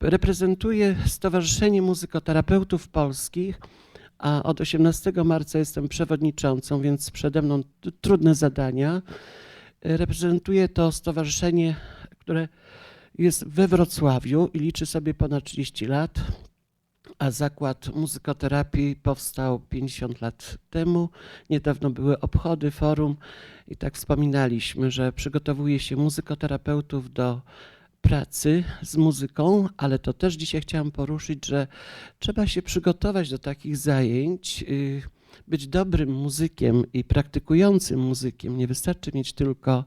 Reprezentuję Stowarzyszenie Muzykoterapeutów Polskich, a od 18 marca jestem przewodniczącą, więc przede mną trudne zadania. Reprezentuję to stowarzyszenie, które jest we Wrocławiu i liczy sobie ponad 30 lat, a zakład muzykoterapii powstał 50 lat temu. Niedawno były obchody, forum i tak wspominaliśmy, że przygotowuje się muzykoterapeutów do pracy z muzyką, ale to też dzisiaj chciałam poruszyć, że trzeba się przygotować do takich zajęć, y, być dobrym muzykiem i praktykującym muzykiem. Nie wystarczy mieć tylko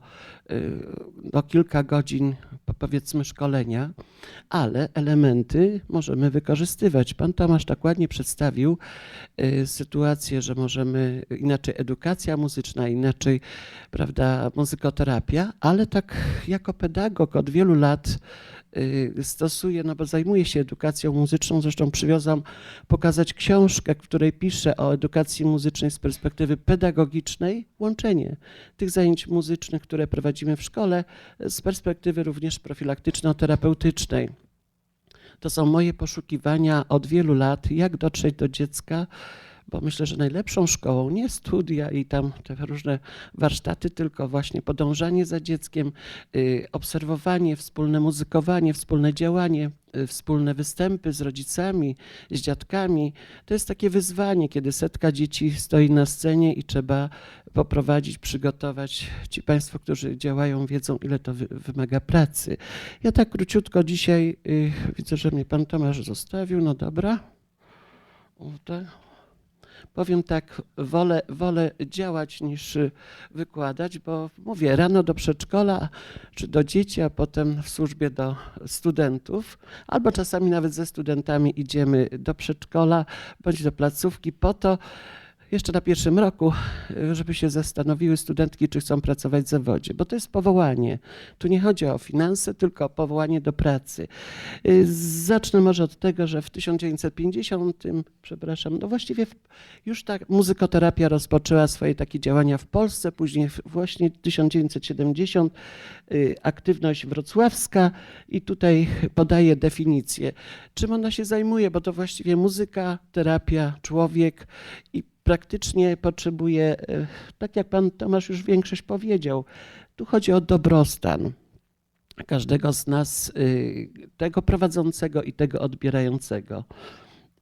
y, no, kilka godzin, powiedzmy, szkolenia, ale elementy możemy wykorzystywać. Pan Tomasz tak ładnie przedstawił y, sytuację, że możemy inaczej edukacja muzyczna, inaczej, prawda, muzykoterapia, ale tak jako pedagog od wielu lat y, stosuję, no bo zajmuję się edukacją muzyczną, zresztą przywiozłam pokazać książkę, w której piszę o edukacji muzycznej z perspektywy pedagogicznej, łączenie tych zajęć muzycznych, które prowadzimy w szkole, z perspektywy również profilaktyczno-terapeutycznej. To są moje poszukiwania od wielu lat, jak dotrzeć do dziecka, bo myślę, że najlepszą szkołą nie studia i tam te różne warsztaty, tylko właśnie podążanie za dzieckiem, y, obserwowanie, wspólne muzykowanie, wspólne działanie, y, wspólne występy z rodzicami, z dziadkami. To jest takie wyzwanie, kiedy setka dzieci stoi na scenie i trzeba poprowadzić, przygotować. Ci Państwo, którzy działają, wiedzą, ile to wy, wymaga pracy. Ja tak króciutko dzisiaj, y, widzę, że mnie Pan Tomasz zostawił, no dobra. O. Powiem tak, wolę, wolę działać niż y, wykładać, bo mówię, rano do przedszkola czy do dzieci, a potem w służbie do studentów, albo czasami nawet ze studentami idziemy do przedszkola bądź do placówki po to, jeszcze na pierwszym roku, y, żeby się zastanowiły studentki, czy chcą pracować w zawodzie, bo to jest powołanie. Tu nie chodzi o finanse, tylko o powołanie do pracy. Y, Zacznę może od tego, że w 1950, przepraszam, no właściwie już ta muzykoterapia rozpoczęła swoje takie działania w Polsce, później właśnie 1970 y, aktywność wrocławska i tutaj podaję definicję. Czym ona się zajmuje, bo to właściwie muzyka, terapia, człowiek i praktycznie potrzebuje, y, tak jak pan Tomasz już większość powiedział, tu chodzi o dobrostan każdego z nas, y, tego prowadzącego i tego odbierającego.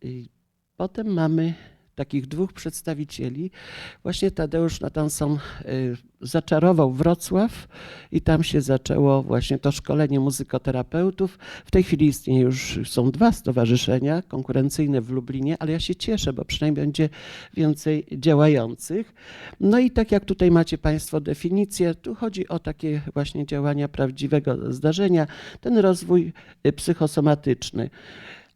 Y, Potem mamy takich dwóch przedstawicieli. Właśnie Tadeusz Natanson y, zaczarował Wrocław i tam się zaczęło właśnie to szkolenie muzykoterapeutów. W tej chwili istnieje już, są dwa stowarzyszenia konkurencyjne w Lublinie, ale ja się cieszę, bo przynajmniej będzie więcej działających. No i tak jak tutaj macie Państwo definicję, tu chodzi o takie właśnie działania prawdziwego zdarzenia, ten rozwój y, psychosomatyczny.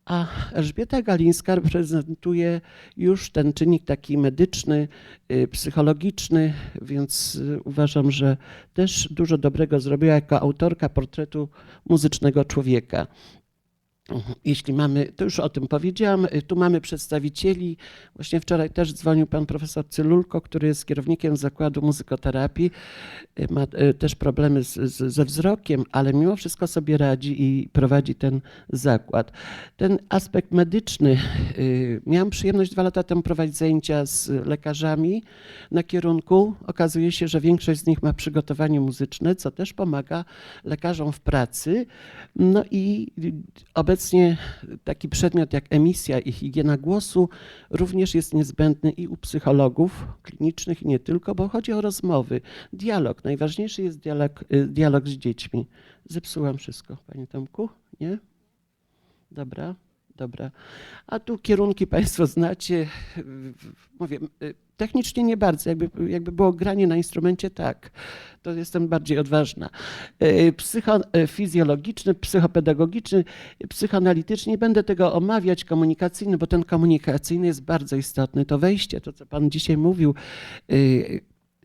A Elżbieta Galińska reprezentuje już ten czynnik taki medyczny, y, psychologiczny, więc y, uważam, że też dużo dobrego zrobiła jako autorka portretu muzycznego człowieka. Jeśli mamy, to już o tym powiedziałam, y, tu mamy przedstawicieli. Właśnie wczoraj też dzwonił pan profesor Cylulko, który jest kierownikiem zakładu muzykoterapii. Y, Ma y, też problemy z, z, ze wzrokiem, ale mimo wszystko sobie radzi i prowadzi ten zakład. Ten aspekt medyczny, miałam przyjemność dwa lata temu prowadzić zajęcia z lekarzami na kierunku. Okazuje się, że większość z nich ma przygotowanie muzyczne, co też pomaga lekarzom w pracy. No i obecnie taki przedmiot jak emisja i higiena głosu również jest niezbędny i u psychologów klinicznych i nie tylko, bo chodzi o rozmowy, dialog. Najważniejszy jest dialog, y, dialog z dziećmi. Zepsułam wszystko, panie Tomku? Nie? Dobra, dobra. A tu kierunki państwo znacie. Mówię, y, technicznie nie bardzo. Jakby, jakby było granie na instrumencie, tak. To jestem bardziej odważna. Y, Psychofizjologiczny, psychopedagogiczny, psychoanalityczny. Nie będę tego omawiać, komunikacyjny, bo ten komunikacyjny jest bardzo istotny. To wejście, to co pan dzisiaj mówił, y,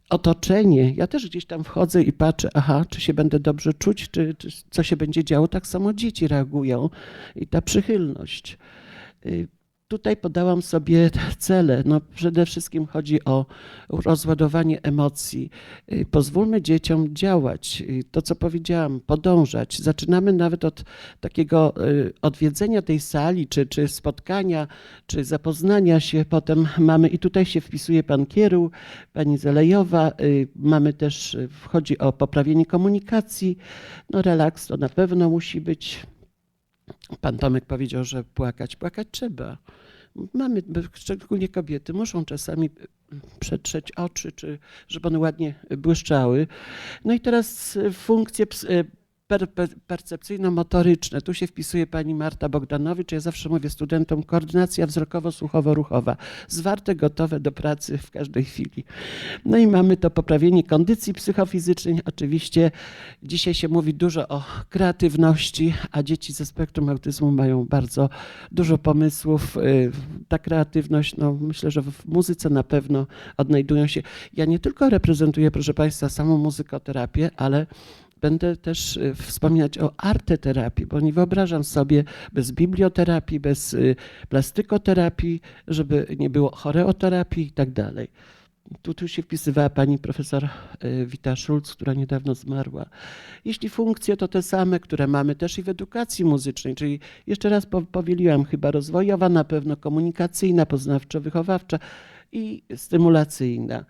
otoczenie. Ja też gdzieś tam wchodzę i patrzę, aha, czy się będę dobrze czuć, czy, czy co się będzie działo. Tak samo dzieci reagują i ta przychylność. Tutaj podałam sobie cele. No, przede wszystkim chodzi o rozładowanie emocji. Y, Pozwólmy dzieciom działać. Y, To, co powiedziałam, podążać. Zaczynamy nawet od takiego y, odwiedzenia tej sali, czy, czy spotkania, czy zapoznania się. Potem mamy, i tutaj się wpisuje pan Kieruł, pani Zelejowa. y, Mamy też, chodzi o poprawienie komunikacji. No relaks to na pewno musi być. Pan Tomek powiedział, że płakać, płakać trzeba. Mamy, szczególnie kobiety, muszą czasami przetrzeć oczy, czy żeby one ładnie błyszczały. No i teraz funkcje per, per, percepcyjno-motoryczne. Tu się wpisuje pani Marta Bogdanowicz. Ja zawsze mówię studentom, koordynacja wzrokowo-słuchowo-ruchowa. Zwarte, gotowe do pracy w każdej chwili. No i mamy to poprawienie kondycji psychofizycznej. Oczywiście dzisiaj się mówi dużo o kreatywności, a dzieci ze spektrum autyzmu mają bardzo dużo pomysłów. Y, Ta kreatywność, no myślę, że w muzyce na pewno odnajdują się. Ja nie tylko reprezentuję, proszę Państwa, samą muzykoterapię, ale Będę też y, wspominać o arteterapii, bo nie wyobrażam sobie bez biblioterapii, bez y, plastykoterapii, żeby nie było choreoterapii i tak dalej. Tu, tu się wpisywała pani profesor y, Wita Schulz, która niedawno zmarła. Jeśli funkcje to te same, które mamy też i w edukacji muzycznej, czyli jeszcze raz po- powieliłam, chyba rozwojowa, na pewno komunikacyjna, poznawczo-wychowawcza i stymulacyjna.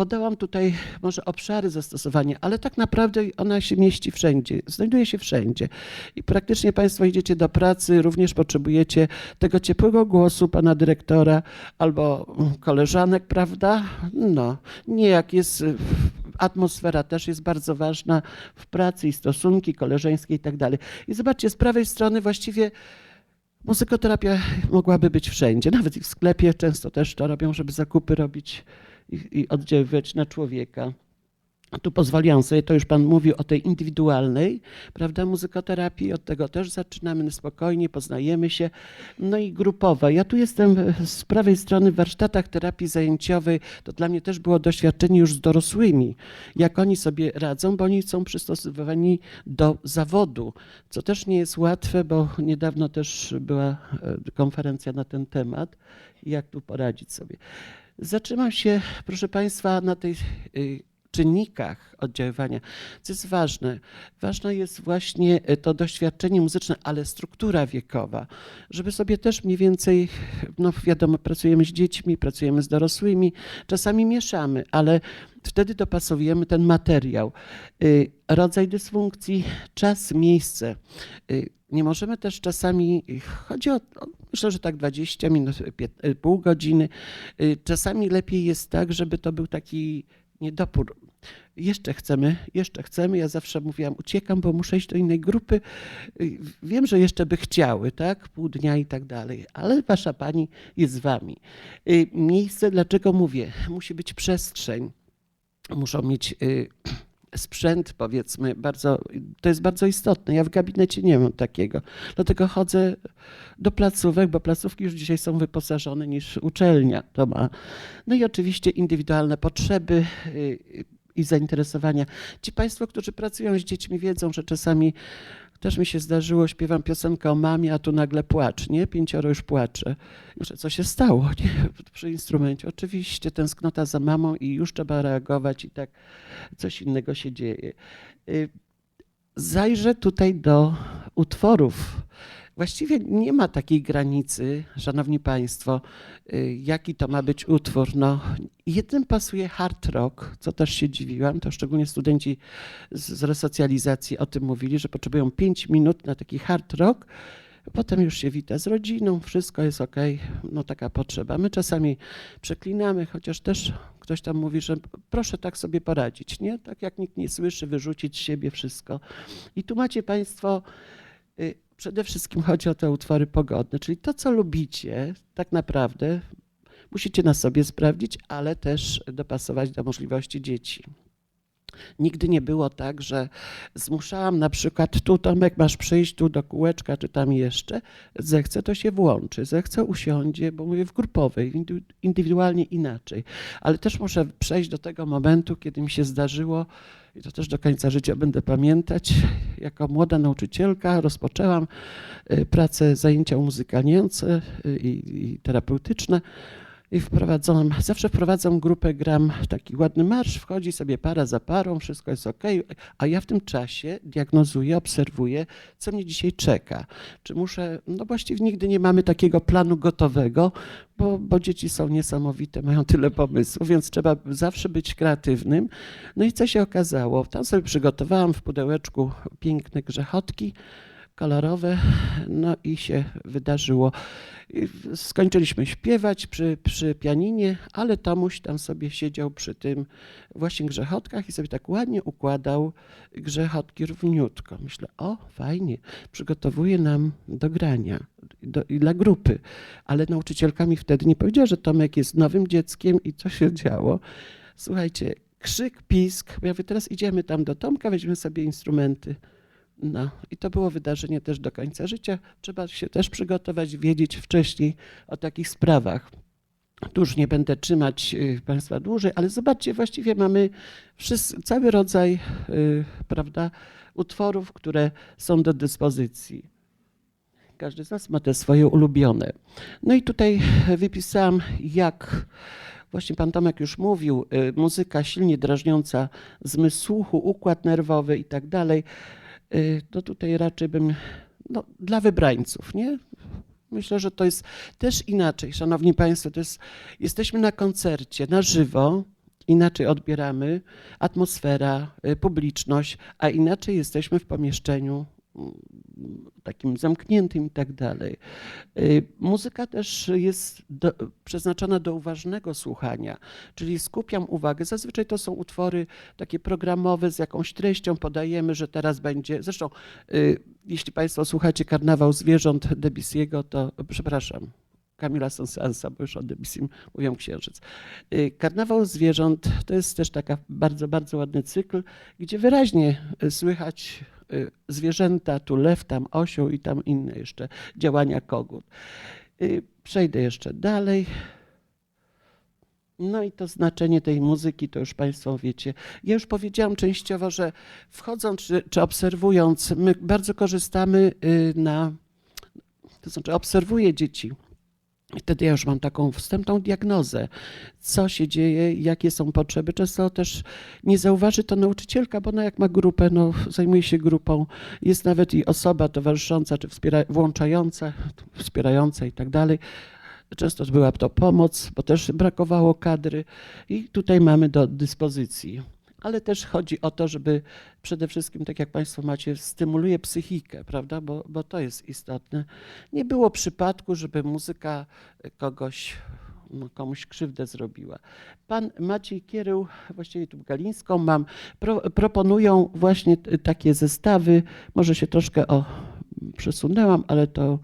Podałam tutaj może obszary zastosowania, ale tak naprawdę ona się mieści wszędzie, znajduje się wszędzie. I praktycznie Państwo idziecie do pracy, również potrzebujecie tego ciepłego głosu pana dyrektora albo koleżanek, prawda? No, nie jak jest atmosfera też jest bardzo ważna w pracy i stosunki koleżeńskie i tak dalej. I zobaczcie, z prawej strony właściwie muzykoterapia mogłaby być wszędzie, nawet i w sklepie często też to robią, żeby zakupy robić i, oddziaływać na człowieka. Tu pozwoliłam sobie, to już Pan mówił o tej indywidualnej, prawda, muzykoterapii, od tego też zaczynamy na spokojnie, poznajemy się. No i grupowa. Ja tu jestem z prawej strony w warsztatach terapii zajęciowej. To dla mnie też było doświadczenie już z dorosłymi, jak oni sobie radzą, bo oni są przystosowani do zawodu, co też nie jest łatwe, bo niedawno też była e, konferencja na ten temat, jak tu poradzić sobie. Zatrzymam się, proszę Państwa, na tych y, czynnikach oddziaływania, co jest ważne. Ważne jest właśnie y, to doświadczenie muzyczne, ale struktura wiekowa, żeby sobie też mniej więcej, no wiadomo, pracujemy z dziećmi, pracujemy z dorosłymi, czasami mieszamy, ale wtedy dopasowujemy ten materiał. Y, Rodzaj dysfunkcji, czas, miejsce. Y, Nie możemy też czasami, chodzi o, myślę, że tak 20 minut, pół godziny. Czasami lepiej jest tak, żeby to był taki niedopór. Jeszcze chcemy, jeszcze chcemy. Ja zawsze mówiłam, uciekam, bo muszę iść do innej grupy. Wiem, że jeszcze by chciały, tak? Pół dnia i tak dalej, ale wasza pani jest z wami. Y, Miejsce, dlaczego mówię? Musi być przestrzeń. Muszą mieć y, sprzęt, powiedzmy, bardzo, to jest bardzo istotne. Ja w gabinecie nie mam takiego. Dlatego chodzę do placówek, bo placówki już dzisiaj są wyposażone niż uczelnia to ma. No i oczywiście indywidualne potrzeby y, i zainteresowania. Ci Państwo, którzy pracują z dziećmi, wiedzą, że czasami też mi się zdarzyło, śpiewam piosenkę o mamie, a tu nagle płacz, nie? Pięcioro już płacze. Już co się stało, nie? Przy instrumencie. Oczywiście tęsknota za mamą i już trzeba reagować i tak coś innego się dzieje. Y, Zajrzę tutaj do utworów. Właściwie nie ma takiej granicy, szanowni państwo, y, jaki to ma być utwór. No, jednym pasuje hard rock, co też się dziwiłam, to szczególnie studenci z, resocjalizacji o tym mówili, że potrzebują 5 minut na taki hard rock, potem już się wita z rodziną, wszystko jest ok, no taka potrzeba. My czasami przeklinamy, chociaż też ktoś tam mówi, że proszę tak sobie poradzić, nie? Tak jak nikt nie słyszy, wyrzucić z siebie wszystko. I tu macie państwo y, przede wszystkim chodzi o te utwory pogodne, czyli to, co lubicie, tak naprawdę musicie na sobie sprawdzić, ale też dopasować do możliwości dzieci. Nigdy nie było tak, że zmuszałam na przykład tu Tomek masz przyjść tu do kółeczka czy tam jeszcze, zechce to się włączy, zechce usiądzie, bo mówię w grupowej, indy- indywidualnie inaczej. Ale też muszę przejść do tego momentu, kiedy mi się zdarzyło i to też do końca życia będę pamiętać, jako młoda nauczycielka rozpoczęłam y, pracę, zajęcia umuzykalniające y, i, i terapeutyczne. I wprowadzam, zawsze wprowadzam grupę, gram taki ładny marsz, wchodzi sobie para za parą, wszystko jest ok, a ja w tym czasie diagnozuję, obserwuję, co mnie dzisiaj czeka. Czy muszę, no właściwie nigdy nie mamy takiego planu gotowego, bo, bo dzieci są niesamowite, mają tyle pomysłów, więc trzeba zawsze być kreatywnym. No i co się okazało? Tam sobie przygotowałam w pudełeczku piękne grzechotki, kolorowe, no i się wydarzyło. Skończyliśmy śpiewać przy, przy pianinie, ale Tomuś tam sobie siedział przy tym właśnie grzechotkach i sobie tak ładnie układał grzechotki równiutko. Myślę, o fajnie, przygotowuje nam do grania do, dla grupy. Ale nauczycielka mi wtedy nie powiedziała, że Tomek jest nowym dzieckiem i co się działo. Słuchajcie, krzyk, pisk. Ja mówię, teraz idziemy tam do Tomka, weźmiemy sobie instrumenty. No i to było wydarzenie też do końca życia. Trzeba się też przygotować, wiedzieć wcześniej o takich sprawach. Tu już nie będę trzymać y, Państwa dłużej, ale zobaczcie, właściwie mamy wszyscy, cały rodzaj y, prawda, utworów, które są do dyspozycji. Każdy z nas ma te swoje ulubione. No i tutaj wypisałam, jak właśnie pan Tomek już mówił, y, muzyka silnie drażniąca zmysł słuchu, układ nerwowy i tak dalej. Y, To tutaj raczej bym, no, dla wybrańców, nie? Myślę, że to jest też inaczej, szanowni państwo, to jest, jesteśmy na koncercie, na żywo, inaczej odbieramy atmosfera, y, publiczność, a inaczej jesteśmy w pomieszczeniu takim zamkniętym i tak dalej. Y, Muzyka też jest do, przeznaczona do uważnego słuchania, czyli skupiam uwagę. Zazwyczaj to są utwory takie programowe z jakąś treścią, podajemy, że teraz będzie. Zresztą, y, jeśli Państwo słuchacie Karnawał Zwierząt Debussy'ego, to przepraszam. Kamila Saint-Saënsa, bo już o Debussym mówią księżyc. Y, Karnawał Zwierząt to jest też taka bardzo, bardzo ładny cykl, gdzie wyraźnie słychać zwierzęta, tu lew, tam osioł i tam inne jeszcze działania kogut. Y, Przejdę jeszcze dalej. No i to znaczenie tej muzyki, to już Państwo wiecie. Ja już powiedziałam częściowo, że wchodząc czy, czy obserwując, my bardzo korzystamy y, na, to znaczy obserwuję dzieci. I wtedy ja już mam taką wstępną diagnozę, co się dzieje, jakie są potrzeby. Często też nie zauważy to nauczycielka, bo ona jak ma grupę, no, zajmuje się grupą, jest nawet i osoba towarzysząca, czy wspiera, włączająca, wspierająca i tak dalej. Często była to pomoc, bo też brakowało kadry i tutaj mamy do dyspozycji. Ale też chodzi o to, żeby przede wszystkim, tak jak Państwo macie, stymuluje psychikę, prawda, bo, bo to jest istotne. Nie było przypadku, żeby muzyka kogoś, no, komuś krzywdę zrobiła. Pan Maciej Kierył, właściwie tu Galińską mam, pro, proponują właśnie takie zestawy. Może się troszkę o, przesunęłam, ale to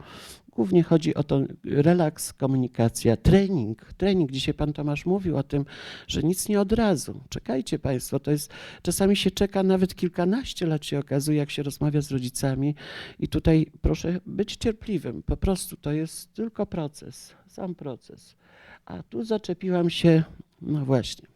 głównie chodzi o to relaks, komunikacja, trening. Trening. Dzisiaj pan Tomasz mówił o tym, że nic nie od razu. Czekajcie państwo, to jest, czasami się czeka nawet kilkanaście lat się okazuje, jak się rozmawia z rodzicami i tutaj proszę być cierpliwym. Po prostu to jest tylko proces, sam proces. A tu zaczepiłam się, no właśnie.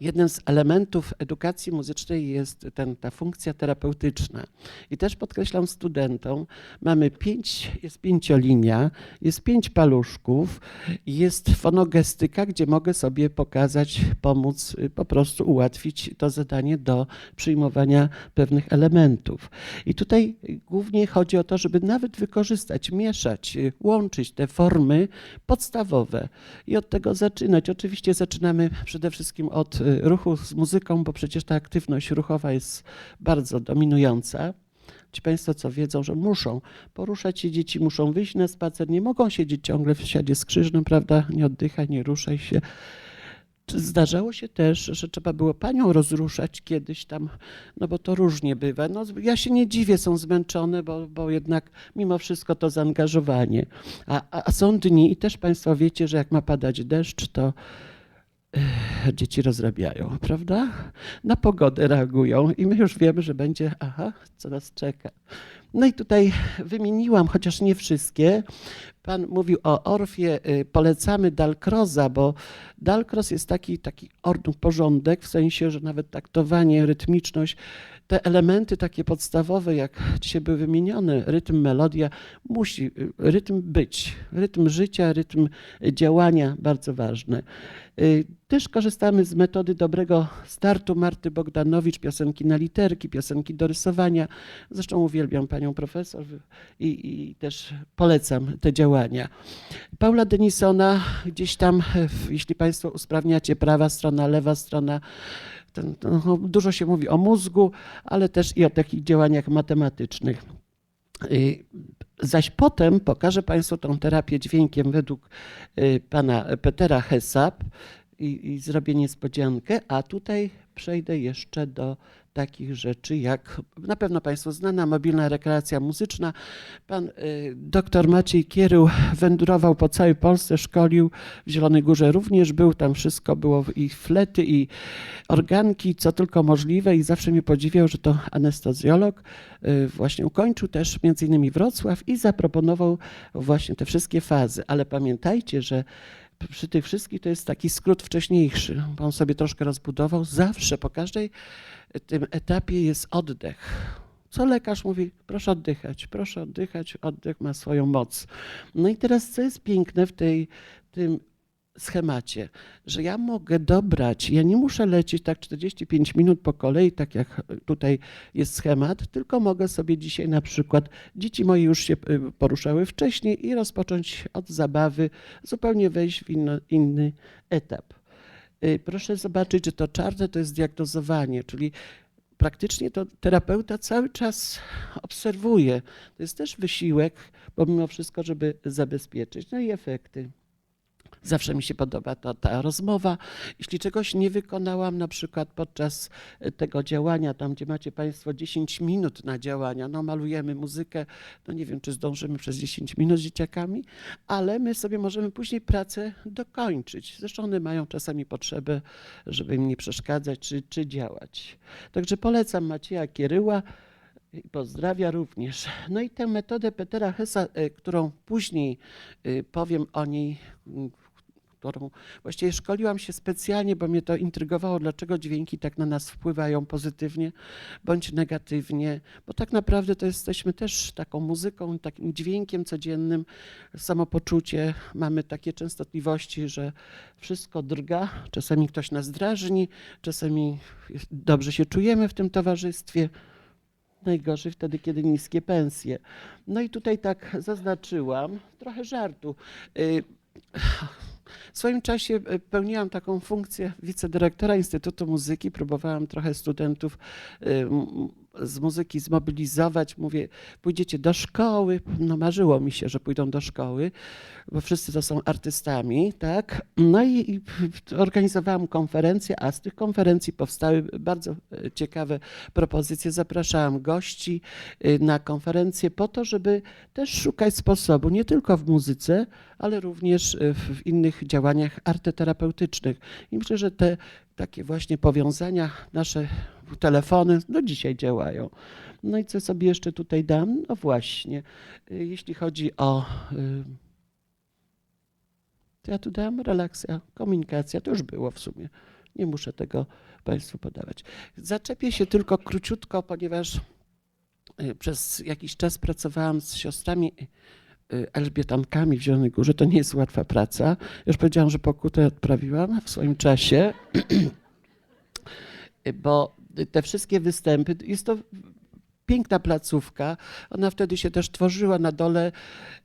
Jednym z elementów edukacji muzycznej jest ten, ta funkcja terapeutyczna. I też podkreślam studentom, mamy pięć, jest pięciolinia, jest pięć paluszków, jest fonogestyka, gdzie mogę sobie pokazać, pomóc, y, po prostu ułatwić to zadanie do przyjmowania pewnych elementów. I tutaj głównie chodzi o to, żeby nawet wykorzystać, mieszać, y, łączyć te formy podstawowe i od tego zaczynać. Oczywiście zaczynamy przede wszystkim od y, ruchu z muzyką, bo przecież ta aktywność ruchowa jest bardzo dominująca. Ci Państwo, co wiedzą, że muszą poruszać się, dzieci muszą wyjść na spacer, nie mogą siedzieć ciągle w siadzie skrzyżnym, prawda? Nie oddychaj, nie ruszaj się. Zdarzało się też, że trzeba było panią rozruszać kiedyś tam, no bo to różnie bywa. No, ja się nie dziwię, są zmęczone, bo, bo jednak mimo wszystko to zaangażowanie. A, a, a są dni i też Państwo wiecie, że jak ma padać deszcz, to Dzieci rozrabiają, prawda? Na pogodę reagują i my już wiemy, że będzie, aha, co nas czeka. No i tutaj wymieniłam, chociaż nie wszystkie. Pan mówił o Orfie, y, polecamy Dalkroza, bo Dalkroz jest taki, taki porządek, w sensie, że nawet taktowanie, rytmiczność, te elementy takie podstawowe, jak dzisiaj były wymienione, rytm, melodia, musi y, rytm być, rytm życia, rytm działania, bardzo ważne. Y, Też korzystamy z metody dobrego startu Marty Bogdanowicz, piosenki na literki, piosenki do rysowania. Zresztą uwielbiam panią profesor i, i też polecam te działania. Paula Denisona, gdzieś tam, jeśli państwo usprawniacie prawa strona, lewa strona, ten, no, dużo się mówi o mózgu, ale też i o takich działaniach matematycznych. Y, Zaś potem pokażę Państwu tą terapię dźwiękiem według y, pana Petera Hesap i, i zrobię niespodziankę, a tutaj przejdę jeszcze do takich rzeczy jak na pewno Państwu znana mobilna rekreacja muzyczna. Pan y, doktor Maciej Kierył wędrował po całej Polsce, szkolił w Zielonej Górze również był, tam wszystko było i flety i organki, co tylko możliwe i zawsze mnie podziwiał, że to anestezjolog. Y, Właśnie ukończył też między innymi Wrocław i zaproponował właśnie te wszystkie fazy. Ale pamiętajcie, że przy tych wszystkich to jest taki skrót wcześniejszy, bo on sobie troszkę rozbudował. Zawsze po każdej y, tym etapie jest oddech. Co lekarz mówi? Proszę oddychać, proszę oddychać, oddech ma swoją moc. No i teraz co jest piękne w tej, tym schemacie, że ja mogę dobrać, ja nie muszę lecieć tak 45 minut po kolei, tak jak tutaj jest schemat, tylko mogę sobie dzisiaj na przykład, dzieci moje już się y, poruszały wcześniej i rozpocząć od zabawy, zupełnie wejść w inno, inny etap. Y, Proszę zobaczyć, że to czarne to jest diagnozowanie, czyli praktycznie to terapeuta cały czas obserwuje. To jest też wysiłek, pomimo wszystko, żeby zabezpieczyć. No i efekty. Zawsze mi się podoba ta, ta rozmowa. Jeśli czegoś nie wykonałam, na przykład podczas e, tego działania, tam gdzie macie Państwo 10 minut na działania, no malujemy muzykę, no nie wiem, czy zdążymy przez 10 minut z dzieciakami, ale my sobie możemy później pracę dokończyć. Zresztą one mają czasami potrzebę, żeby im nie przeszkadzać, czy, czy działać. Także polecam Macieja Kieryła. Pozdrawia również. No i tę metodę Petera Hessa, e, którą później e, powiem o niej, którą właściwie szkoliłam się specjalnie, bo mnie to intrygowało, dlaczego dźwięki tak na nas wpływają pozytywnie bądź negatywnie, bo tak naprawdę to jesteśmy też taką muzyką, takim dźwiękiem codziennym, samopoczucie, mamy takie częstotliwości, że wszystko drga, czasami ktoś nas drażni, czasami dobrze się czujemy w tym towarzystwie. Najgorzej wtedy, kiedy niskie pensje. No i tutaj tak zaznaczyłam, trochę żartu. Y, W swoim czasie y, pełniłam taką funkcję wicedyrektora Instytutu Muzyki. Próbowałam trochę studentów m- z muzyki zmobilizować. Mówię, pójdziecie do szkoły. No marzyło mi się, że pójdą do szkoły, bo wszyscy to są artystami, tak? No i, i organizowałam konferencje, a z tych konferencji powstały bardzo y, ciekawe propozycje. Zapraszałam gości y, na konferencje po to, żeby też szukać sposobu, nie tylko w muzyce, ale również w, w innych działaniach arteterapeutycznych. I myślę, że te takie właśnie powiązania, nasze telefony do dzisiaj działają. No i co sobie jeszcze tutaj dam? No właśnie, y, jeśli chodzi o. y, To ja tu dam relaksacja, komunikacja, to już było w sumie. Nie muszę tego Państwu podawać. Zaczepię się tylko króciutko, ponieważ y, przez jakiś czas pracowałam z siostrami Elżbietankami w Zielonej Górze. To nie jest łatwa praca. Już powiedziałam, że pokutę odprawiłam w swoim czasie, bo te wszystkie występy, jest to piękna placówka. Ona wtedy się też tworzyła. Na dole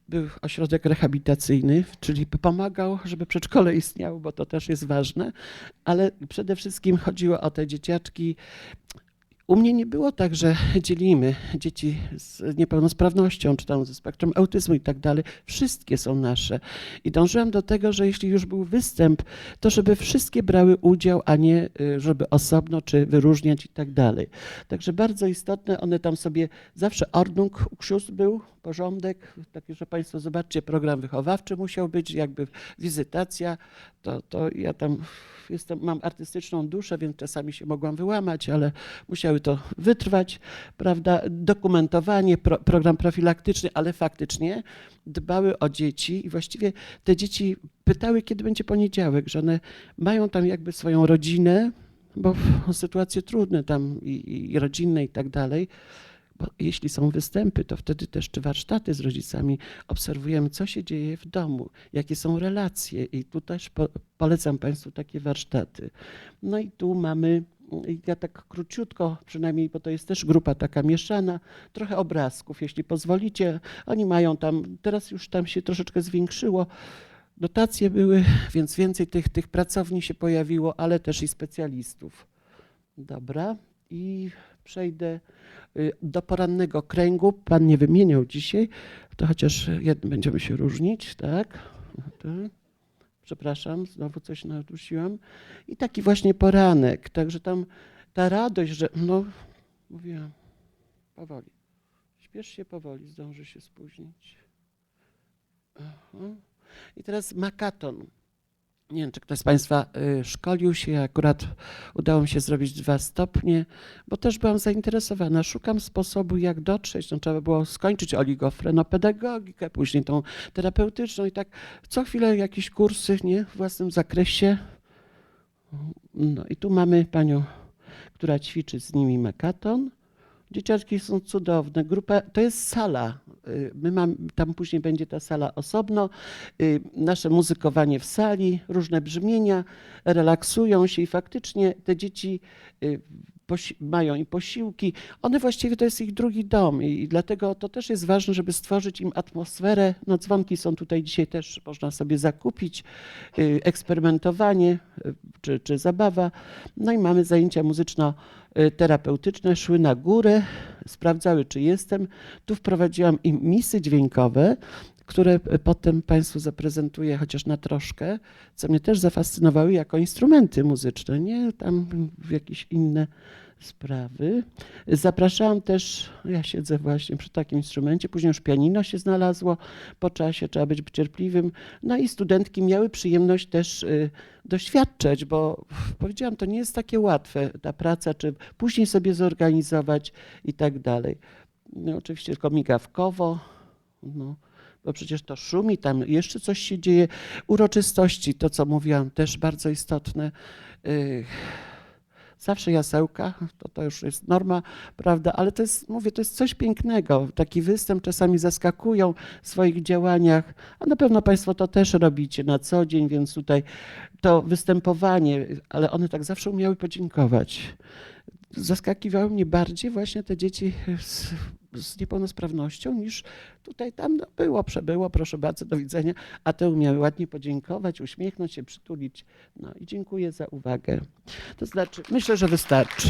był ośrodek rehabilitacyjny, czyli pomagał, żeby przedszkole istniało, bo to też jest ważne, ale przede wszystkim chodziło o te dzieciaczki. U mnie nie było tak, że dzielimy dzieci z niepełnosprawnością, czy tam ze spektrum autyzmu i tak dalej. Wszystkie są nasze. I dążyłam do tego, że jeśli już był występ, to żeby wszystkie brały udział, a nie y, żeby osobno, czy wyróżniać i tak dalej. Także bardzo istotne, one tam sobie, zawsze ordnung, ksiądz był, porządek, taki, że Państwo zobaczcie, program wychowawczy musiał być, jakby wizytacja, to, to ja tam jestem, mam artystyczną duszę, więc czasami się mogłam wyłamać, ale musiały to wytrwać, prawda, dokumentowanie, pro, program profilaktyczny, ale faktycznie dbały o dzieci i właściwie te dzieci pytały, kiedy będzie poniedziałek, że one mają tam jakby swoją rodzinę, bo sytuacje trudne tam i, i rodzinne i tak dalej, bo jeśli są występy, to wtedy też czy warsztaty z rodzicami obserwujemy, co się dzieje w domu, jakie są relacje i tu też po, polecam Państwu takie warsztaty. No i tu mamy, ja tak króciutko przynajmniej, bo to jest też grupa taka mieszana, trochę obrazków, jeśli pozwolicie. Oni mają tam, teraz już tam się troszeczkę zwiększyło, dotacje były, więc więcej tych, tych pracowni się pojawiło, ale też i specjalistów. Dobra, i przejdę y, do porannego kręgu. Pan nie wymieniał dzisiaj, to chociaż będziemy się różnić, tak? tak. Przepraszam, znowu coś nadusiłam. I taki właśnie poranek, także tam ta radość, że no, mówiłam, powoli. Śpiesz się powoli, zdąży się spóźnić. Aha. I teraz makaton. Nie wiem, czy ktoś z Państwa y, szkolił się. Akurat udało mi się zrobić dwa stopnie, bo też byłam zainteresowana. Szukam sposobu, jak dotrzeć. No, trzeba było skończyć oligofrenopedagogikę, później tą terapeutyczną i tak co chwilę jakieś kursy nie, w własnym zakresie. No i tu mamy panią, która ćwiczy z nimi makaton. Dzieciaczki są cudowne. Grupa, to jest sala. Y, My mam, tam później będzie ta sala osobno. Y, Nasze muzykowanie w sali, różne brzmienia, relaksują się i faktycznie te dzieci y, mają i posiłki. One właściwie to jest ich drugi dom i, dlatego to też jest ważne, żeby stworzyć im atmosferę. No dzwonki są tutaj dzisiaj też, można sobie zakupić, eksperymentowanie czy, czy zabawa. No i mamy zajęcia muzyczno-terapeutyczne, szły na górę, sprawdzały, czy jestem. Tu wprowadziłam im misy dźwiękowe, które potem Państwu zaprezentuję chociaż na troszkę, co mnie też zafascynowały jako instrumenty muzyczne, nie tam w jakieś inne sprawy. Zapraszałam też, ja siedzę właśnie przy takim instrumencie, później już pianino się znalazło, po czasie trzeba być cierpliwym. No i studentki miały przyjemność też y, doświadczać, bo powiedziałam, to nie jest takie łatwe ta praca, czy później sobie zorganizować i tak dalej. No, oczywiście tylko migawkowo, no, bo przecież to szumi, tam jeszcze coś się dzieje. Uroczystości, to co mówiłam, też bardzo istotne. Zawsze jasełka, to, to już jest norma, prawda, ale to jest, mówię, to jest coś pięknego. Taki występ czasami zaskakują w swoich działaniach, a na pewno Państwo to też robicie na co dzień, więc tutaj to występowanie, ale one tak zawsze umiały podziękować. Zaskakiwały mnie bardziej właśnie te dzieci z, z niepełnosprawnością niż tutaj tam no, było, przebyło, proszę bardzo, do widzenia, a te umiały ładnie podziękować, uśmiechnąć się, przytulić. No i dziękuję za uwagę. To znaczy, myślę, że wystarczy.